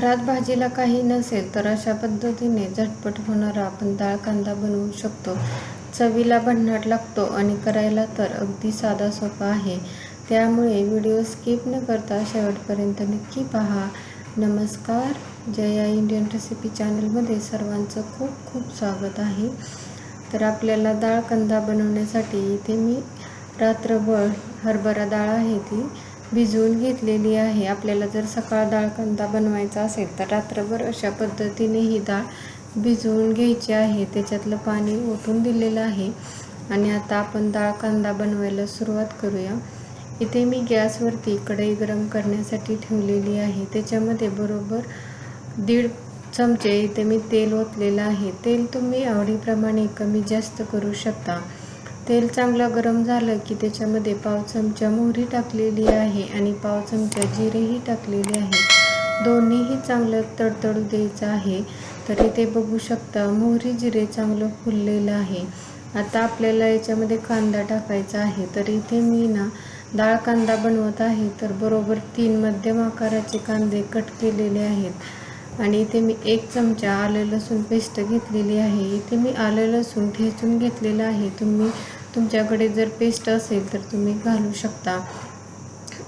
घरात भाजीला काही नसेल तर अशा पद्धतीने झटपट होणारा आपण डाळ कांदा बनवू शकतो. चवीला भन्नाट लागतो आणि करायला तर अगदी साधा सोपा आहे. त्यामुळे व्हिडिओ स्किप न करता शेवटपर्यंत नक्की पहा. नमस्कार. जया इंडियन रेसिपी चॅनलमध्ये सर्वांचं खूप खूप स्वागत आहे. तर आपल्याला डाळ कांदा बनवण्यासाठी इथे मी रात्रभर हरभरा डाळ आहे ती भिजवून घेतलेली आहे. आपल्याला जर सकाळ डाळ कांदा बनवायचा असेल तर रात्रभर अशा पद्धतीने ही डाळ भिजवून घ्यायची आहे. त्याच्यातलं पाणी ओतून दिलेलं आहे. आणि आता आपण डाळ कांदा बनवायला सुरुवात करूया. इथे मी गॅसवरती कढई गरम करण्यासाठी ठेवलेली आहे. त्याच्यामध्ये बरोबर दीड चमचे इथे मी तेल ओतलेलं आहे. तेल तुम्ही आवडीप्रमाणे कमी जास्त करू शकता. तेल चांगलं गरम झालं की त्याच्यामध्ये पाव चमचा मोहरी टाकलेली आहे आणि पाव चमचा जिरेही टाकलेले आहे. दोन्हीही चांगलं तडतडू द्यायचं आहे. तर इथे बघू शकता मोहरी जिरे चांगलं फुललेलं आहे. आता आपल्याला याच्यामध्ये कांदा टाकायचा आहे. तर इथे मी ना डाळ कांदा बनवत आहे. तर बरोबर तीन मध्यम आकाराचे कांदे कट केलेले आहेत. आणि इथे मी एक चमचा आलं लसूण पेस्ट घेतलेली आहे. इथे मी आलं लसूण ठेचून घेतलेलं आहे. तुम्ही तुमच्याकडे जर पेस्ट असेल तर तुम्ही घालू शकता.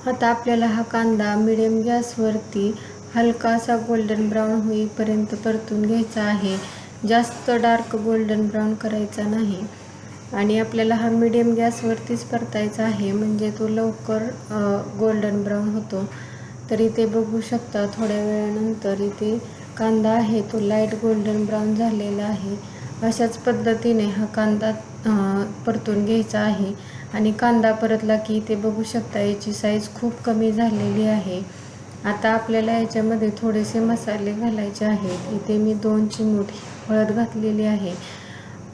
आता आपल्याला हा कांदा मिडियम गॅसवरती हलकासा गोल्डन ब्राऊन होईपर्यंत परतून घ्यायचा आहे. जास्त डार्क गोल्डन ब्राऊन करायचा नाही. आणि आपल्याला हा मिडियम गॅसवरतीच परतायचा आहे. म्हणजे तो लवकर गोल्डन ब्राऊन होतो. तर इथे बघू शकता थोड्या वेळानंतर. इथे कांदा आहे तो लाइट गोल्डन ब्राऊन झालेला आहे. अशाच पद्धतीने हा कांदा परतून घ्यायचा आहे. आणि कांदा परतला की इथे बघू शकता याची साईज खूप कमी झालेली आहे. आता आपल्याला याच्यामध्ये थोडेसे मसाले घालायचे आहेत. इथे मी दोन चिमूट हळद घातलेली आहे.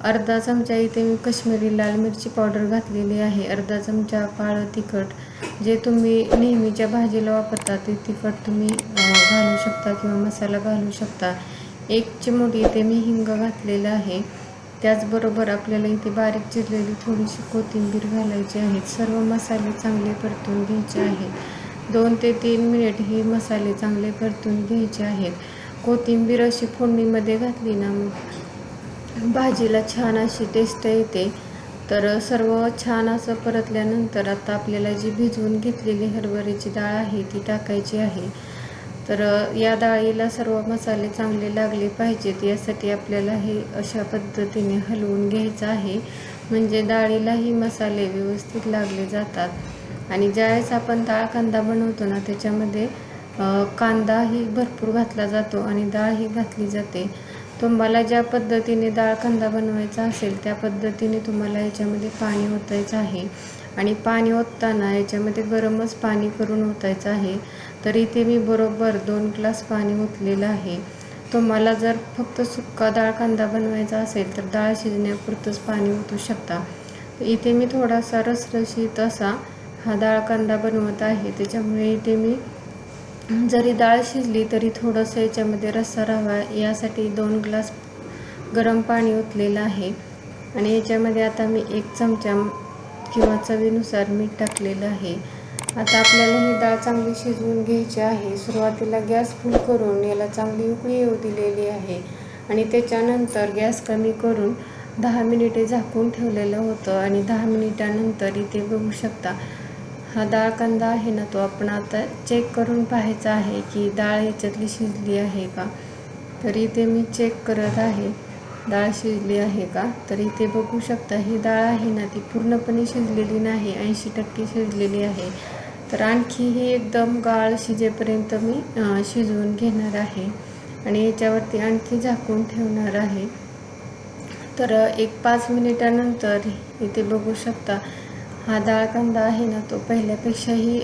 अर्धा चमचा इथे मी कश्मीरी लाल मिरची पावडर घातलेली आहे. अर्धा चमचा काळं तिखट जे तुम्ही नेहमीच्या भाजीला वापरता ते तिखट तुम्ही घालू शकता किंवा मसाला घालू शकता. एक चिमूट इथे मी हिंग घातलेलं आहे. त्याचबरोबर आपल्याला इथे बारीक चिरलेली थोडीशी कोथिंबीर घालायची आहे. सर्व मसाले चांगले परतून घ्यायचे आहेत. दोन ते तीन मिनिट हे मसाले चांगले परतून घ्यायचे आहेत. कोथिंबीर अशी फोडणीमध्ये घातली ना मग भाजीला छान अशी टेस्ट येते. तर सर्व छान असं परतल्यानंतर आता आपल्याला जी भिजवून घेतलेली हरभऱ्याची डाळ आहे ती टाकायची आहे. तर या डाळीला सर्व मसाले चांगले लागले पाहिजेत यासाठी आपल्याला हे अशा पद्धतीने हलवून घ्यायचं आहे. म्हणजे डाळीलाही मसाले व्यवस्थित लागले जातात. आणि ज्यावेळेस आपण डाळ कांदा बनवतो ना त्याच्यामध्ये कांदाही भरपूर घातला जातो आणि डाळही घातली जाते. तुम्हाला ज्या पद्धतीने डाळ कांदा बनवायचा असेल त्या पद्धतीने तुम्हाला याच्यामध्ये पाणी ओतायचं आहे. आणि पाणी ओतताना याच्यामध्ये गरमच पाणी करून ओतायचं आहे. तर इथे मी बरोबर दोन ग्लास पाणी ओतलेलं आहे. तुम्हाला जर फक्त सुक्का डाळ कांदा बनवायचा असेल तर डाळ शिजण्यापुरतंच पाणी ओतू शकता. इथे मी थोडासा रसरशीत असा हा डाळ कांदा बनवत आहे. त्याच्यामुळे इथे मी जरी डाळ शिजली तरी थोडंसं याच्यामध्ये रस्सा राहावा यासाठी दोन ग्लास गरम पाणी ओतलेलं आहे. आणि याच्यामध्ये आता मी एक चमचा किंवा चवीनुसार मीठ टाकलेलं आहे. आता आपल्याला ही डाळ चांगली शिजवून घ्यायची आहे. सुरुवातीला गॅस फुल करून याला चांगली उकळी येऊ दिलेली आहे. आणि त्याच्यानंतर गॅस कमी करून दहा मिनिटे झाकून ठेवलेलं होतं. आणि दहा मिनिटानंतर इथे बघू शकता हा डाळ कांदा आहे ना तो आपण आता चेक करून पाहायचा आहे की डाळ याच्यातली शिजली आहे का? तर इथे मी चेक करत आहे. डाळ शिजली आहे का? तर इथे बघू शकता ही डाळ आहे ना ती पूर्णपणे शिजलेली नाही ऐंशी टक्के शिजलेली आहे. तर आणखी ही एकदम गाळ शिजेपर्यंत मी शिजवून घेणार आहे. आणि याच्यावरती आणखी झाकून ठेवणार आहे. तर एक पाच मिनिटानंतर इथे बघू शकता हा डाळ कंदा आहे ना तो पहिल्यापेक्षाही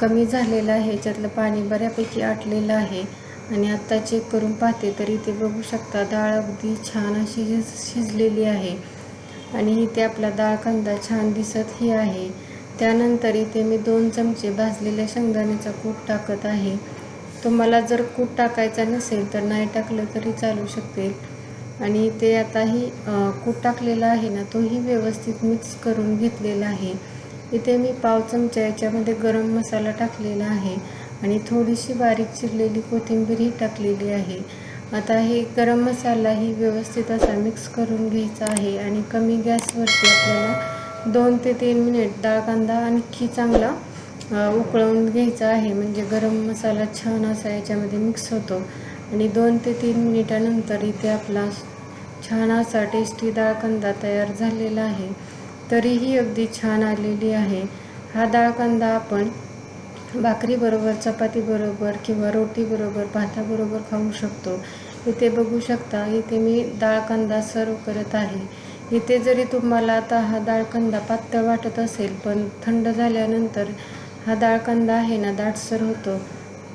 कमी झालेला आहे. याच्यातलं पाणी बऱ्यापैकी आटलेलं आहे. आणि आत्ता चेक करून पाहते तर इथे बघू शकता डाळ अगदी छान अशी शिजलेली आहे. आणि इथे आपला डाळ कांदा छान दिसतही आहे. त्यानंतर इथे मी दोन चमचे भाजलेल्या शेंगदाण्याचा कूट टाकत आहे. तुम्हाला जर कूट टाकायचा नसेल तर नाही टाकलं तरी चालू शकते. आणि ते आताही कूट टाकलेला आहे ना तोही व्यवस्थित मिक्स करून घेतलेला आहे. इथे मी पाव चमचा याच्यामध्ये गरम मसाला टाकलेला आहे आणि थोडीशी बारीक चिरलेली कोथिंबीरही टाकलेली आहे. आता हे गरम मसालाही व्यवस्थित असा मिक्स करून घ्यायचा आहे आणि कमी गॅसवरती आपल्याला दोन ते तीन मिनिट डाळ कांदा आणखी चांगला उकळवून घ्यायचा आहे. म्हणजे गरम मसाला छान असा याच्यामध्ये मिक्स होतो. आणि दोन ते तीन मिनिटानंतर इथे आपला छान असा टेस्टी डाळ तयार झालेला आहे. तरीही अगदी छान आलेली आहे. हा डाळ कंदा आपण भाकरीबरोबर चपातीबरोबर किंवा रोटीबरोबर भाताबरोबर खाऊ शकतो. इथे बघू शकता इथे मी डाळकांदा सर्व करत आहे. इथे जरी तुम्हाला आता हा डाळ कंदा पातळ वाटत असेल पण थंड झाल्यानंतर हा डाळ आहे ना दाटसर होतो.